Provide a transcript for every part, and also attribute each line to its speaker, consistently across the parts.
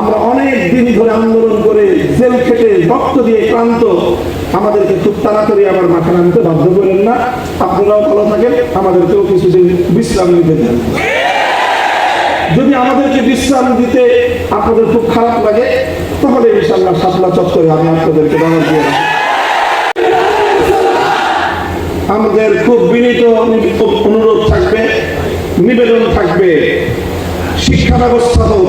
Speaker 1: আমরা অনেক দিন ধরে আন্দোলন করে জেল খেটে রক্ত দিয়ে ক্লান্ত। আমাদেরকে খুব তাড়াতাড়ি আবার মাঠে নামতে বাধ্য করেন না। আপনারাও ভালো থাকেন, আমাদেরকেও কিছুদিন বিশ্রাম নিতে দেন। যদি আমাদেরকে বিশ্রাম দিতে আপনাদের খুব খারাপ লাগে, তাহলে ইনশাল্লাহ সাপলা চত্বরে আমি আপনাদেরকে দাওয়াত দিয়ে। আমাদের খুব বিনীত অনুরোধ থাকবে, নিবেদন থাকবে। শিক্ষা ব্যবস্থা হোক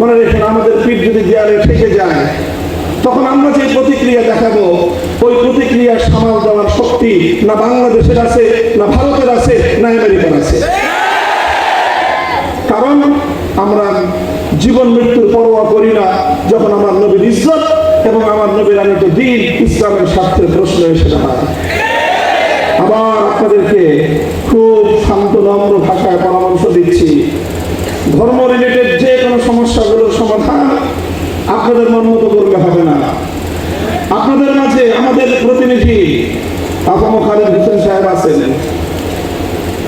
Speaker 1: মনে রেখেন আমাদের পিঠ যদি দেয়ালে ঠেকে যায়, তখন আমরা যে প্রতিক্রিয়া দেখাবো, ওই প্রতিক্রিয়া সামাল দেওয়ার শক্তি না বাংলাদেশের আছে, না ভারতের আছে, না আমেরিকার আছে। কারণ আমরা জীবন মৃত্যুর পরোয়া করি না, যখন আমার নবীর ইজ্জত এবং আমার নবীর আনিত দিন ইসলামের স্বার্থের প্রশ্ন এসে দাঁড়ায়। আবার আপনাদেরকে আপনাদের মন মতো করলে হবে না। আপনাদের মাঝে আমাদের প্রতিনিধি আফম খালিদ হোসেন সাহেব আছেন।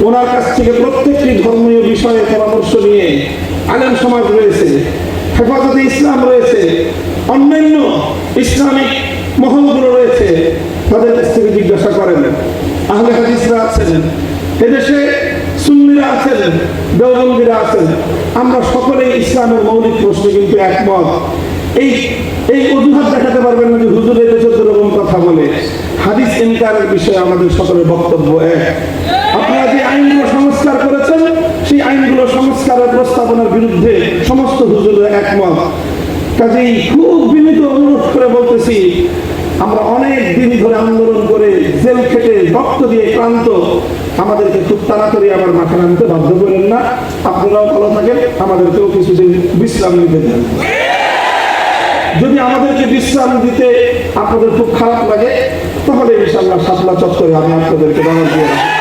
Speaker 1: ওনার কাছ থেকে প্রত্যেকটি ধর্মীয় বিষয়ে পরামর্শ নিয়ে আলেম সমাজ রয়েছে, হেফাজতে ইসলাম রয়েছে, অন্যান্য ইসলামিক মহলগুলো রয়েছে, তাদের কাছ থেকে জিজ্ঞাসা করেন। আহলে হাদিসরা আছেন, এদেশে সুন্নিরা আছেন, দেওবন্দিরা আছেন। আমরা সকলেই ইসলামের মৌলিক প্রশ্নে কিন্তু একমত। এই এই অজুহাত দেখাতে পারবেন না যে হুজুর এদেশে দুরকম কথা বলে। হাদিস ইনকারের বিষয়ে আমাদের সকলের বক্তব্য এক। আপনারা যে আইনগুলো সংস্কার করেছেন, সেই আইনগুলো সংস্কারের প্রস্তাবনার বিরুদ্ধে সমস্ত হুজুরের একমত। কাজেই খুব বিনীত অনুরোধ করে বলতেছি, আমরা অনেক দিন ধরে আন্দোলন করে জেল খেটে রক্ত দিয়ে ক্লান্ত। আমাদেরকে খুব তাড়াতাড়ি আবার মাঠে নামতে বাধ্য করেন না। আপনারাও ভালো থাকেন, আমাদেরকেও কিছুদিন বিশ্রাম নিতে দেন। যদি আমাদেরকে বিশ্রাম দিতে আপনাদের খুব খারাপ লাগে, তাহলে ইনশাল্লাহ সাতলা চত্বরে আমি আপনাদেরকে দাওয়াত দিয়ে রাখব।